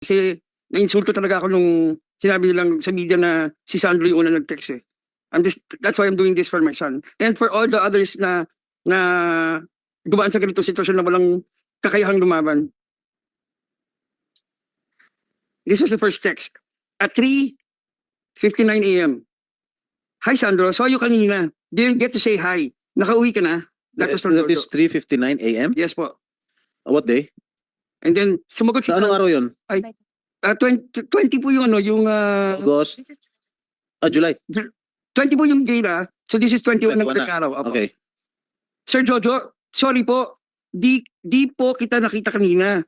Kasi na-insulto talaga ako nung sinabi nilang sa media na si Sandro yung una nag-text eh. I'm just, that's why I'm doing this for my son. And for all the others na na dumaan sa ganito sitwasyon na walang kakayahang lumaban. This was the first text. At 3.59 a.m. Hi Sandro, saw you kanina. Didn't get to say hi. Nakauwi ka na. That was from That is Jojo. 3.59 a.m.? Yes po. What day? And then, sumagot si Sa anong Sandro. araw yun? Ah, 20, 20 po yung ano, yung uh, August? Ah, July. 20 po yung gala. So this is 21 ng 21 na. araw. Apo. Okay. Sir Jojo, sorry po. Di, di po kita nakita kanina.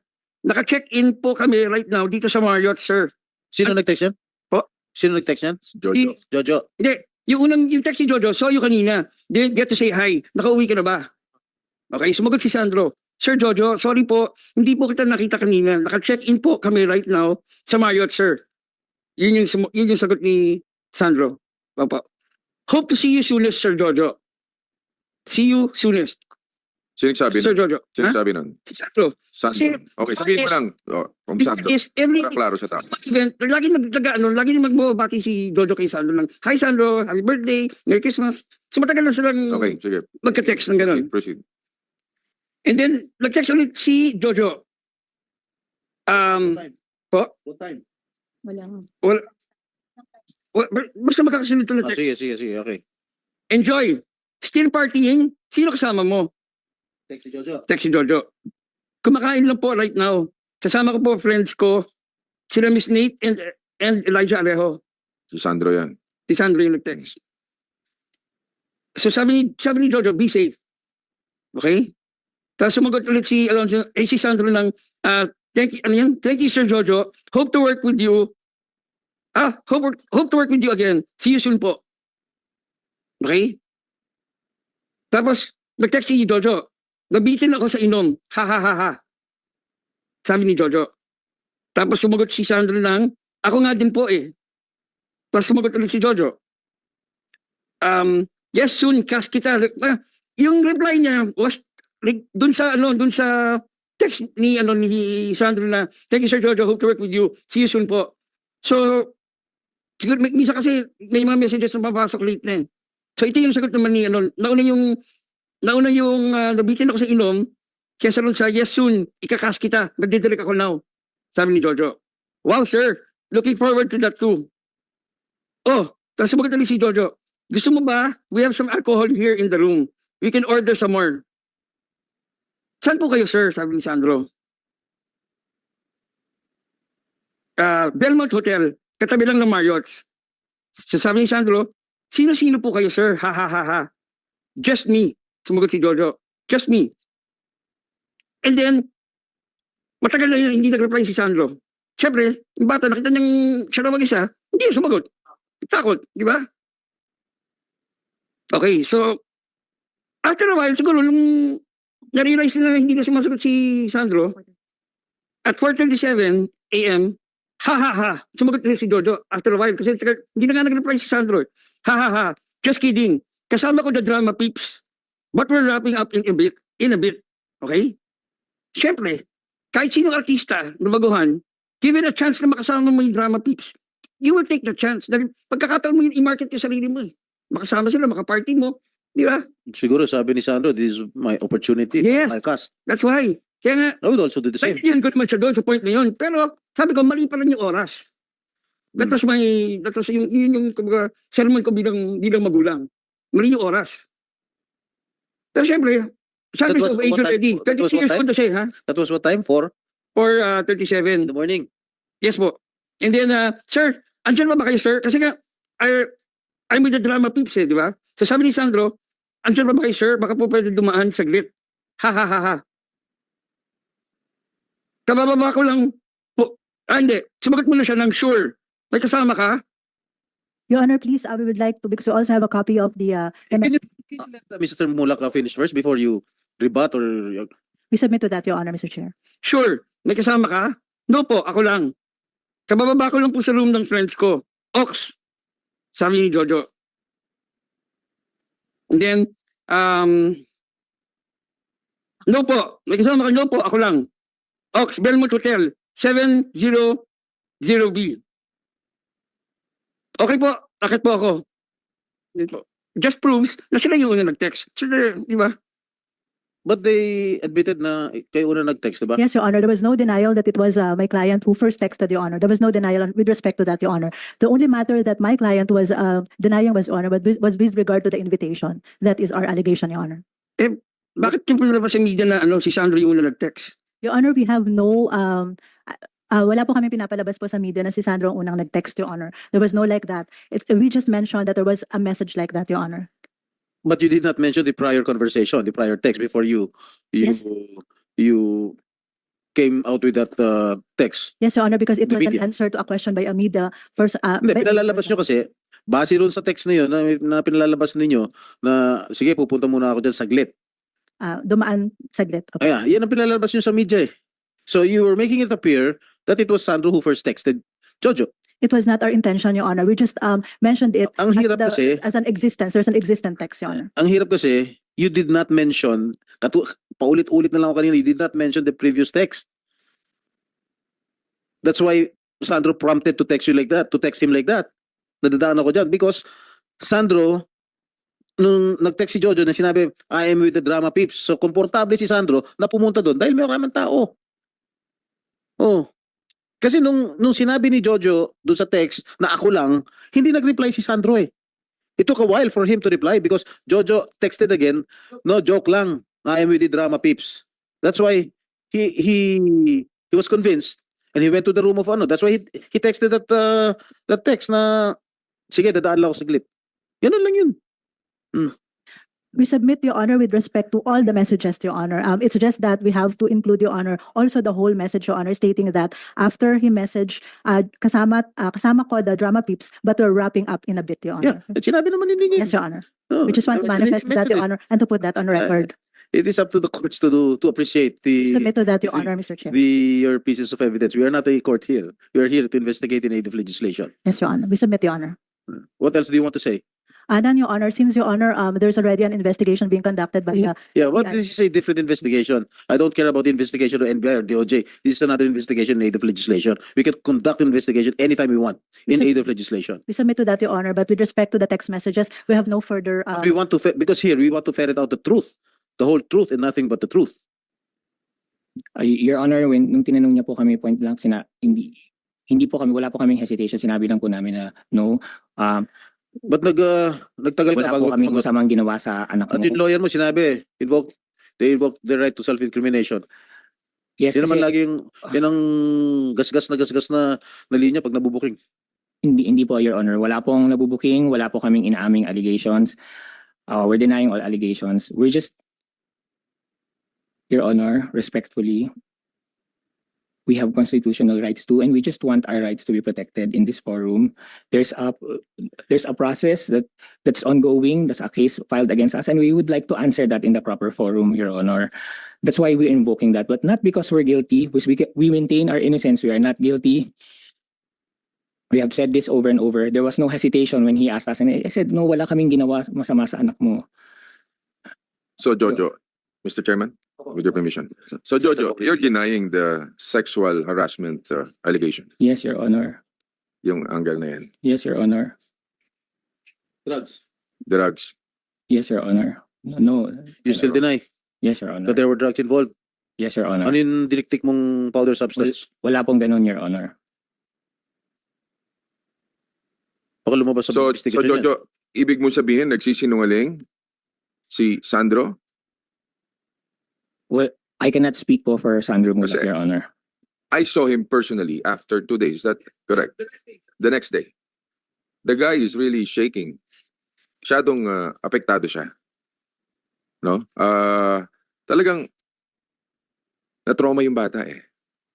Naka-check-in po kami right now dito sa Marriott, sir. Sino nag-text yan? Po? Sino nag-text yan? I- Jojo. Hindi, yung unang yung text si Jojo, saw you kanina. Didn't get to say hi. Nakauwi ka na ba? Okay, sumagot si Sandro. Sir Jojo, sorry po. Hindi po kita nakita kanina. Naka-check-in po kami right now sa Marriott, sir. Yun yung, yun yung sagot ni Sandro. Opo. Hope to see you soonest, Sir Jojo. See you soonest. Sino nagsabi Sir? Jojo. Sino Ha? nagsabi nun? Si Sandro. Sandro. Kasi- Okay, sabihin mo lang. Oh, kung Sandro. is every Para klaro sa tao. event, lagi nagdaga, ano, lagi magbabati si Jojo kay Sandro ng, Hi Sandro, happy birthday, Merry Christmas. So matagal na silang Okay, sige. magka-text ng ganun. Proceed. And then, nag-text ulit si Jojo. Um, Po? What time? Wala nga. wala, wala, basta magkakasunod ito na Ah, text. sige, sige, sige. Okay. Enjoy. Still partying? Sino kasama mo? Text si Jojo. Text si Jojo. Kumakain lang po right now. Kasama ko po friends ko, sila Miss Nate and, and Elijah Arejo. Si Sandro yan. Si Sandro yung nag-text. So sabi ni, sabi ni Jojo, be safe. Okay? Tapos sumagot ulit si Alonso, eh si Sandro ng, ah, thank you, ano yan? Thank you, Sir Jojo. Hope to work with you. Ah, hope, hope to work with you again. See you soon po. Okay? Tapos, nag-text si Jojo. Nabitin ako sa inom. Ha ha ha ha. Sabi ni Jojo. Tapos sumagot si Sandro ng, ako nga din po eh. Tapos sumagot ulit si Jojo. Um, yes, soon, cast kita. Ah, Yung reply niya was like, dun sa ano, dun sa text ni ano ni Sandro na thank you Sir Jojo, hope to work with you. See you soon po. So siguro misa kasi may mga messages na papasok late na eh. So ito yung sagot naman ni ano, nauna yung nauna yung uh, nabitin ako sa inom kesa ron sa yes soon, ikakas kita. Nagdidirect ako now. Sabi ni Jojo. Wow sir, looking forward to that too. Oh, tapos sumagot ulit si Jojo. Gusto mo ba? We have some alcohol here in the room. We can order some more. Saan po kayo, sir? Sabi ni Sandro. Ah, Belmont Hotel. Katabi lang ng Marriott's. Sabi ni Sandro, sino-sino po kayo, sir? Ha, ha, ha, ha. Just me. Sumagot si Jojo. Just me. And then, matagal na hindi nag-reply si Sandro. Siyempre, yung bata, nakita niyang siya na mag-isa, hindi sumagot. Takot, di ba? Okay, so, after a while, siguro, nung na-realize nila na hindi na sumasagot si Sandro, at 4.37 a.m., ha ha ha, sumagot na si Jojo after a while, kasi hindi na nga nag-reply si Sandro. Ha ha ha, just kidding. Kasama ko the drama peeps, but we're wrapping up in a bit, in a bit. Okay? Siyempre, kahit sinong artista na baguhan, give it a chance na makasama mo yung drama peeps. You will take the chance. Dahil pagkakataon mo yung i-market yung sarili mo eh. Makasama sila, makaparty mo. Di ba? Siguro sabi ni Sandro, this is my opportunity. Yes. My cast. That's why. Kaya nga, I would also do the same. Naintindihan ko naman siya doon sa point na yun. Pero sabi ko, mali pa rin yung oras. That was my, that was yung, yun yung kumbaga, sermon ko bilang, bilang magulang. Mali yung oras. Pero syempre, That was sa age what time- already. that was 22 what years time? old na siya, ha? That was what time? 4 Or uh, in 37. the morning. Yes po. And then, uh, sir, andyan ba ba kayo, sir? Kasi nga, I, I'm with the drama peeps, eh, di ba? So sabi ni Sandro, andyan ba ba kayo, sir? Baka po pwede dumaan saglit. Ha, ha, ha, ha. Kabababa ko lang po. Ah, hindi. Sumagot mo na siya ng sure. May kasama ka? Your Honor, please, I would like to, because we also have a copy of the, uh, Can you, can you let uh, Mr. Mulaka finish first before you rebut or we submit to that, Your Honor, Mr. Chair. Sure. May kasama ka? No po, ako lang. Kabababa ko lang po sa room ng friends ko. Ox. Sabi ni Jojo. And then, um, no po. May kasama ka? No po, ako lang. Ox, Belmont Hotel. 700B. Okay po, akit po ako. Just proves na sila yung una nag-text. Sila, di ba? But they admitted na kayo una nag-text, diba? Yes, Your Honor, there was no denial that it was uh, my client who first texted, Your Honor. There was no denial on- with respect to that, Your Honor. The only matter that my client was uh, denying was, Your Honor, but with- was with regard to the invitation. That is our allegation, Your Honor. Bakit yung pinalabas sa media na ano, si Sandro yung una nag-text? Your Honor, we have no, um, uh, uh, wala po kami pinapalabas po sa media na si Sandro ang unang nag-text, Your Honor. There was no like that. It's, we just mentioned that there was a message like that, Your Honor. But you did not mention the prior conversation, the prior text before you you Yes. you came out with that uh, text. Yes, Your Honor, because it The was an media. answer to a question by Amida. First, uh, Hindi, by- pinalalabas nyo kasi, base ron sa text na yun, na, na pinalalabas ninyo, na sige, pupunta muna ako dyan saglit. uh, dumaan saglit. Okay. Ayan, yan ang pinalalabas nyo sa media eh. So you were making it appear that it was Sandro who first texted Jojo. It was not our intention, Your Honor. We just um, mentioned it Ang as, hirap the- kasi, as an existence. There's an existent text, Your Honor. ang hirap kasi, you did not mention, katu paulit-ulit na lang ako kanina, you did not mention the previous text. That's why Sandro prompted to text you like that, to text him like that. Nadadaan ako dyan because Sandro, nung nag-text si Jojo na sinabi, I am with the drama peeps. So, komportable si Sandro na pumunta doon dahil may maraming tao. Oh. Kasi nung, nung sinabi ni Jojo doon sa text na ako lang, hindi nag-reply si Sandro eh. It took a while for him to reply because Jojo texted again, no joke lang. I am with the drama peeps. That's why he he he was convinced and he went to the room of ano. That's why he he texted that uh, that text na sige dadaan lang ako saglit. Ganun lang yun. We submit, Your Honor, with respect to all the messages, Your Honor. Um, it's just that we have to include, Your Honor, also the whole message, Your Honor, stating that after he messaged, uh, kasama, uh, kasama ko the drama peeps, but we're wrapping up in a bit, Your Yeah, Honor. at sinabi naman ni Yes, Your Honor. We just want to manifest that, Your Honor, and to put that on Uh, record. it. Is up to the courts to do to appreciate the Submit to that, Your the- Honor, Mr. Chair. the your pieces of evidence. We are not a court here. We are here to investigate in aid of legislation. Yes, Your Honor. We submit, Your Honor. What else do you want to say? Uh, then, Your Honor, since, Your Honor, um, there's already an investigation being conducted by the Yeah, Yeah. this is a different investigation. I don't care about the investigation of NBI or DOJ. This is another investigation in aid of legislation. We can conduct investigation anytime we want in Mr. aid of legislation. We submit to that, Your Honor, but with respect to the text messages, we have no further, um, We want to, because here, we want to ferret out the truth, the whole truth and nothing but the truth. Ay, Your Honor, when nung tinanong niya po kami point blank, sina, hindi hindi po kami wala po kaming hesitation, sinabi lang po namin na no, um, But nag, uh, nagtagal wala ka po bago kaming sumagot. masamang ginawa sa anak At mo. yung lawyer mo sinabi, invoke, they invoke the right to self-incrimination. Yes, Yan naman kasi lagi yung, yan ang gasgas na gasgas na, na linya pag nabubuking. hindi hindi po Your Honor, wala pong nabubuking, wala po kaming inaaming allegations. Uh, we're denying all allegations. We're just Your Honor, respectfully, we have constitutional rights too, and we just want our rights to be protected in this forum. There's a there's a process that that's ongoing. There's a case filed against us, and we would like to answer that in the proper forum, Your Honor. That's why we're invoking that, but not because we're guilty. Because we we maintain our innocence. We are not guilty. We have said this over and over. There was no hesitation when he asked us, and I said, "No, wala kaming ginawa masama sa anak mo." So Jojo, Mr. Chairman, with your permission. So Jojo, you're denying the sexual harassment uh, allegation, Yes, Your Honor. yung angle na yan, Yes, Your Honor. Drugs. drugs. Yes, Your Honor. No. You still deny Yes, Your Honor. that there were drugs involved. Yes, Your Honor. Ano yung diniktik mong powder substance? Wala pong ganun, Your Honor. Baka lumabas sa So, so investigation yan. Jojo, ibig mo sabihin nagsisinungaling si Sandro? Well, I cannot speak po for Sandro Kasi- Your Honor. I saw him personally after two days. Is that correct? The next day. The guy is really shaking. Masyadong uh, apektado siya. No? Ah, talagang na-trauma yung bata eh.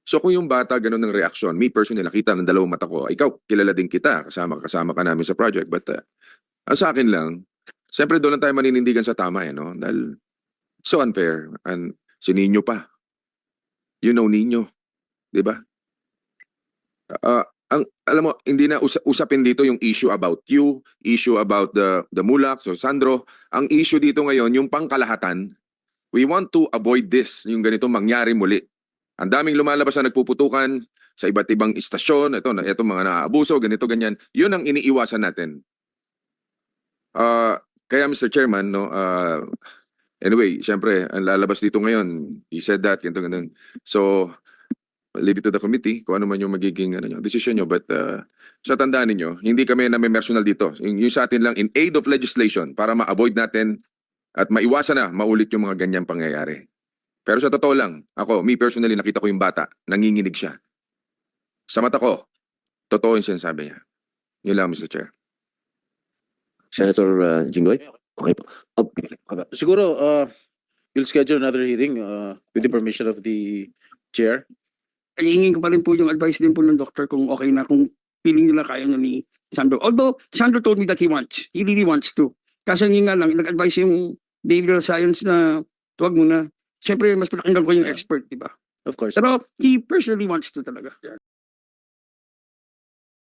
So kung yung bata ganun ng reaksyon, me personally nakita ng dalawang mata ko, ikaw kilala din kita, kasama kasama ka namin sa project, but uh, ang sa akin lang, siyempre doon lang tayo maninindigan sa tama eh, no? Dahil so unfair and si Nino pa. You know Nino. 'di ba? Ah, ang alam mo, hindi na usa- usapin dito yung issue about you, issue about the the Mulak, so Sandro, ang issue dito ngayon yung pangkalahatan. We want to avoid this, yung ganito mangyari muli. Ang daming lumalabas na nagpuputukan sa iba't ibang istasyon, ito, na- ito mga naaabuso, ganito, ganyan. Yun ang iniiwasan natin. Ah, kaya Mr. Chairman, no, ah, anyway, syempre, ang lalabas dito ngayon, he said that, ganito, ganito. So, leave it to the committee kung ano man yung magiging ano, nyo, decision nyo. But uh, sa tandaan ninyo, hindi kami na may personal dito. Yung, yung sa atin lang in aid of legislation para ma-avoid natin at maiwasan na maulit yung mga ganyang pangyayari. Pero sa totoo lang, ako, me personally, nakita ko yung bata, nanginginig siya. Sa mata ko, totoo yung sinasabi niya. Yun lang, Mr. Chair. Senator uh, Jinggoy? Okay po. Oh, Siguro, uh, you'll schedule another hearing uh, with the permission of the chair. Hingin ko pa rin po yung advice din po ng doctor kung okay na, kung feeling nila kaya na ni Sandro. Although, Sandro told me that he wants. He really wants to. Kaso yun nga lang, nag-advise yung behavioral science na huwag mo na. Siyempre, mas pinakinggan ko yung expert, di ba? Of course. Pero he personally wants to talaga.